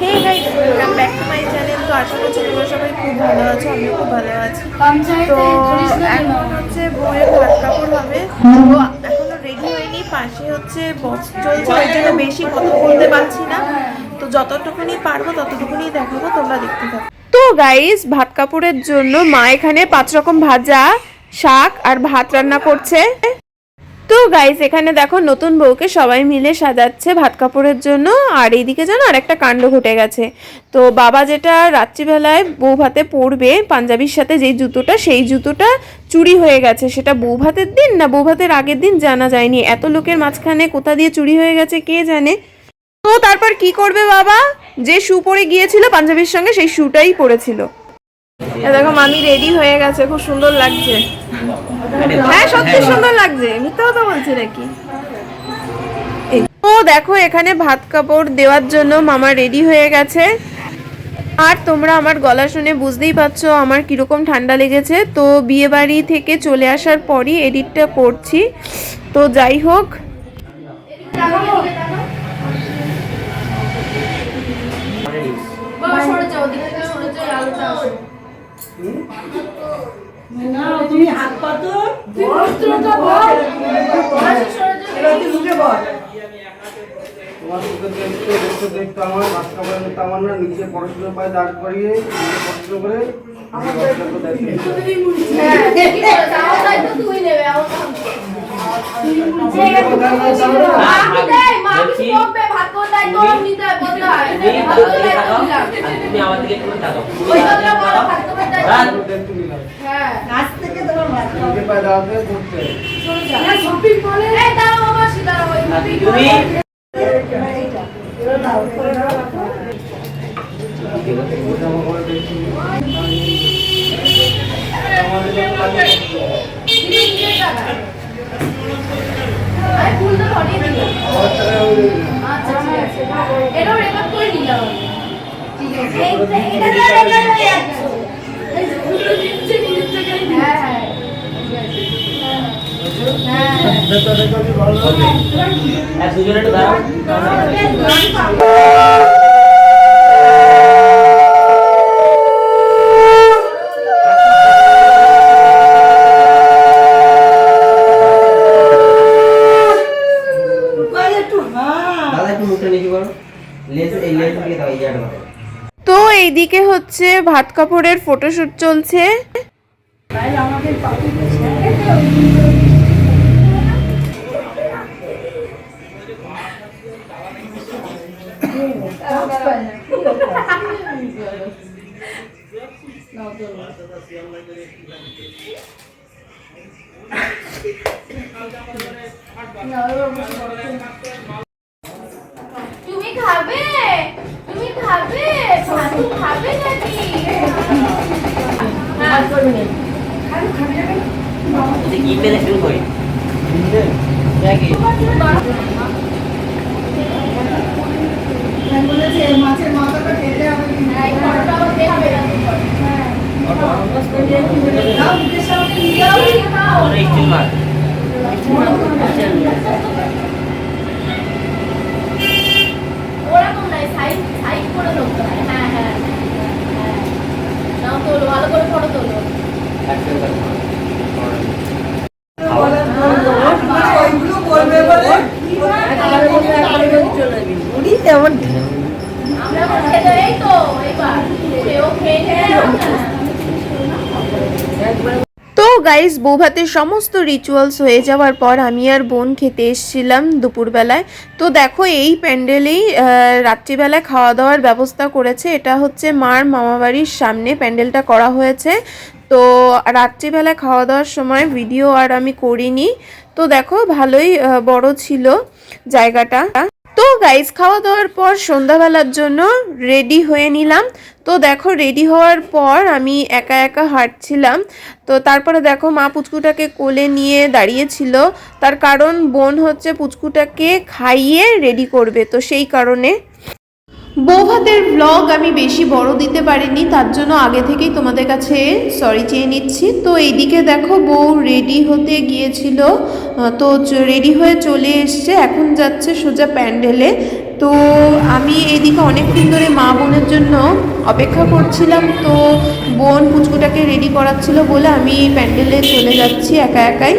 Hey guys welcome back to my channel তো আশা করছি তোমরা সবাই খুব ভালো আছো, আমিও খুব ভালো আছি। তো এখন হচ্ছে বউয়ের ভাত কাপড় হবে। তো এখনও রেডি হয়নি, পাশে হচ্ছে বক্স চলছে, ওই জন্য বেশি কথা বলতে পারছি না। তো যতটুকুনি পারব ততটুকুনি দেখাবো, তোমরা দেখতে থাকো। তো গাইস ভাত কাপড়ের জন্য মা এখানে পাঁচ রকম ভাজা, শাক আর ভাত রান্না করছে। তো গাইস এখানে দেখো নতুন বউকে সবাই মিলে সাজাচ্ছে ভাত কাপড়ের জন্য। আর এইদিকে যেন আর একটা কাণ্ড ঘটে গেছে। তো বাবা যেটা রাত্রিবেলায় বউ ভাতে পরবে পাঞ্জাবির সাথে যেই জুতোটা, সেই জুতোটা চুরি হয়ে গেছে। সেটা বউ ভাতের দিন না বউ ভাতের আগের দিন জানা যায়নি। এত লোকের মাঝখানে কোথা দিয়ে চুরি হয়ে গেছে কে জানে? তো তারপর কি করবে বাবা? যে শু পরে গিয়েছিল পাঞ্জাবির সঙ্গে, সেই শুটাই পরেছিল। দেখো, মামি রেডি হয়ে গেছে, খুব সুন্দর লাগছে। হ্যাঁ সত্যি সুন্দর লাগছে, মিথ্যা কথা বলছি নাকি। তো দেখো, এখানে ভাত কাপড় দেওয়ার জন্য মামা রেডি হয়ে গেছে। আর তোমরা আমার গলা শুনে বুঝতেই পারছ আমার কীরকম ঠান্ডা লেগেছে। তো বিয়ে বাড়ি থেকে চলে আসার পরই এডিটটা করছি। তো যাই হোক। না তুমি হাত পাতো তোমার দেখতে দেখতে দেখতে আমার ভাত খাবার নিতে আমার না নিচে পড়াশোনা পায়ে দাঁড় করিয়ে নিজে করে আমি বাচ্চাকে দেখতে হ্যাঁ। দেয় নিতে হয়। তুমি হ্যাঁ আজ থেকে তোমার ভাত নিজে পায়ে দাঁড়াতে করতে সরে যা না শপিং মলে এই দাঁড়াও তুমি আমার টাকা ওই আচ্ছা ঠিক আছে। এটাও রেকর্ড করে নিলাম। ঠিক আছে। এটা তো রেকর্ড হয়ে যাচ্ছে এই যে ফুলটা দিচ্ছে নিজের থেকে হ্যাঁ হ্যাঁ হ্যাঁ ভেতরে যদি ভালো লাগে এক দুজনে একটু দাঁড়াও কই একটু হ্যাঁ দাদা একটু মুখটা নিচু করো লেন্স এই লেন্স দিকে দাও এই জায়গাটা দাও। তো এইদিকে হচ্ছে ভাত কাপড়ের ফটোশুট চলছে। তুমি খাবে? তুমি খাবে? ভাতু খাবে নাকি? হ্যাঁ। এই কি পেলে শুরু করি? দেখি। মাছের মাথাটা খেতে হবে কিন্তু এই ফটোটা আবার দেখাবে না দাও মুখের নিয়ে যাও ওরা স্টিল মার ওরকম নাই সাইড সাইড করে ধরতে হয় হ্যাঁ হ্যাঁ হ্যাঁ নাও তোলো ভালো করে ফটো তোলো ওইগুলো করবে বলে উনি তেমন আমরা এখন খেতে এই তো এইবার সেও খেয়ে নিয়ে তো গাইস বৌভাতের সমস্ত রিচুয়ালস হয়ে যাওয়ার পর আমি আর বোন খেতে এসেছিলাম দুপুরবেলায়। তো দেখো, এই প্যান্ডেলেই রাত্রিবেলায় খাওয়া দাওয়ার ব্যবস্থা করেছে। এটা হচ্ছে মার মামাবাড়ির সামনে প্যান্ডেলটা করা হয়েছে। তো রাত্রিবেলায় খাওয়া দাওয়ার সময় ভিডিও আর আমি করিনি। তো দেখো, ভালোই বড় ছিল জায়গাটা। তো গাইজ খাওয়া দাওয়ার পর সন্ধ্যাবেলার জন্য রেডি হয়ে নিলাম। তো দেখো রেডি হওয়ার পর আমি একা একা হাঁটছিলাম। তো তারপরে দেখো মা পুচকুটাকে কোলে নিয়ে দাঁড়িয়েছিল। তার কারণ বোন হচ্ছে পুচকুটাকে খাইয়ে রেডি করবে। তো সেই কারণে বৌভাতের ব্লগ আমি বেশি বড় দিতে পারিনি, তার জন্য আগে থেকেই তোমাদের কাছে সরি চেয়ে নিচ্ছি। তো এইদিকে দেখো বউ রেডি হতে গিয়েছিল তো রেডি হয়ে চলে এসছে, এখন যাচ্ছে সোজা প্যান্ডেলে। তো আমি এইদিকে অনেকক্ষণ ধরে মা বোনের জন্য অপেক্ষা করছিলাম, তো বোন পুচকুটাকে রেডি করাচ্ছিল বলে আমি প্যান্ডেলে চলে যাচ্ছি একা একাই।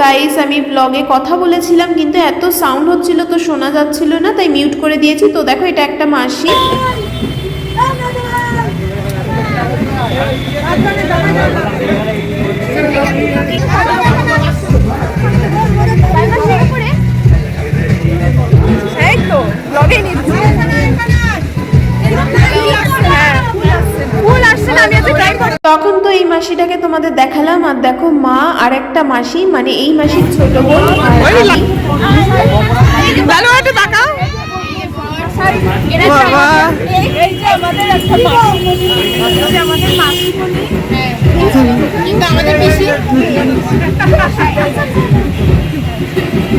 গাইস আমি ব্লগে কথা বলেছিলাম, কিন্তু এত সাউন্ড হচ্ছিল তো শোনা যাচ্ছিল না, তাই মিউট করে দিয়েছি। তো দেখো, এটা একটা মাসি। তখন তো এই মাসিটাকে তোমাদের দেখালাম আর দেখো মা আর একটা মাসি মানে এই মাসির ছোট বোন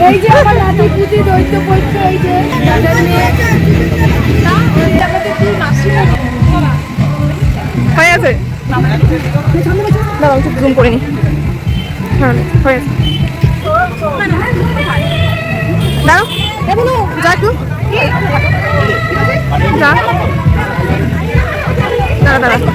এই যে আমার নাতি পুতি দৈত্য পৈত্য এই যে দাদার মেয়ে। দাঁড়াও একটু জুম করে নি। হ্যাঁ হয়ে দাঁড়াও। যা একটু। দাঁড়া দাঁড়া।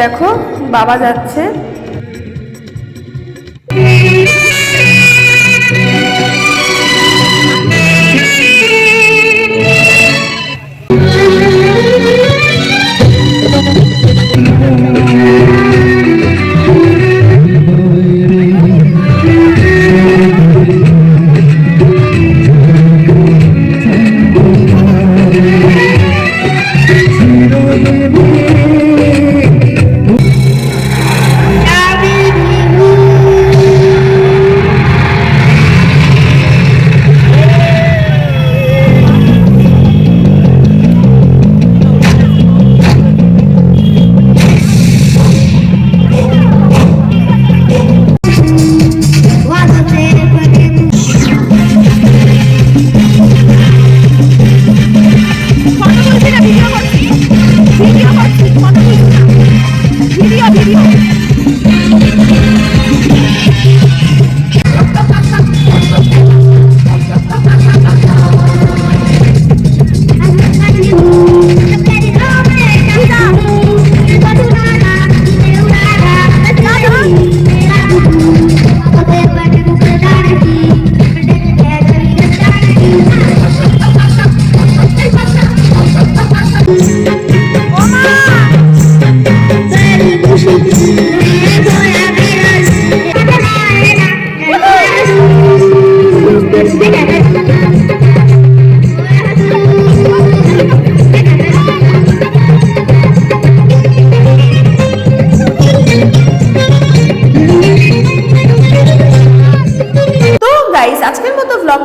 দেখো বাবা যাচ্ছে।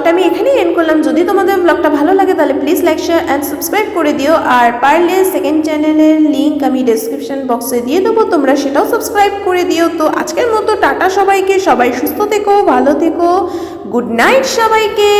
ব্লগটা আমি এখানেই এন্ড করলাম। যদি তোমাদের ব্লগটা ভালো লাগে, তাহলে please like share and subscribe করে দিও। আর পারলে সেকেন্ড চ্যানেলের লিঙ্ক আমি ডেসক্রিপশন বক্সে দিয়ে দেবো, তোমরা সেটাও সাবস্ক্রাইব করে দিও। তো আজকের মতো টাটা সবাইকে, সবাই সুস্থ থেকো, ভালো থেকো। গুড নাইট সবাইকে।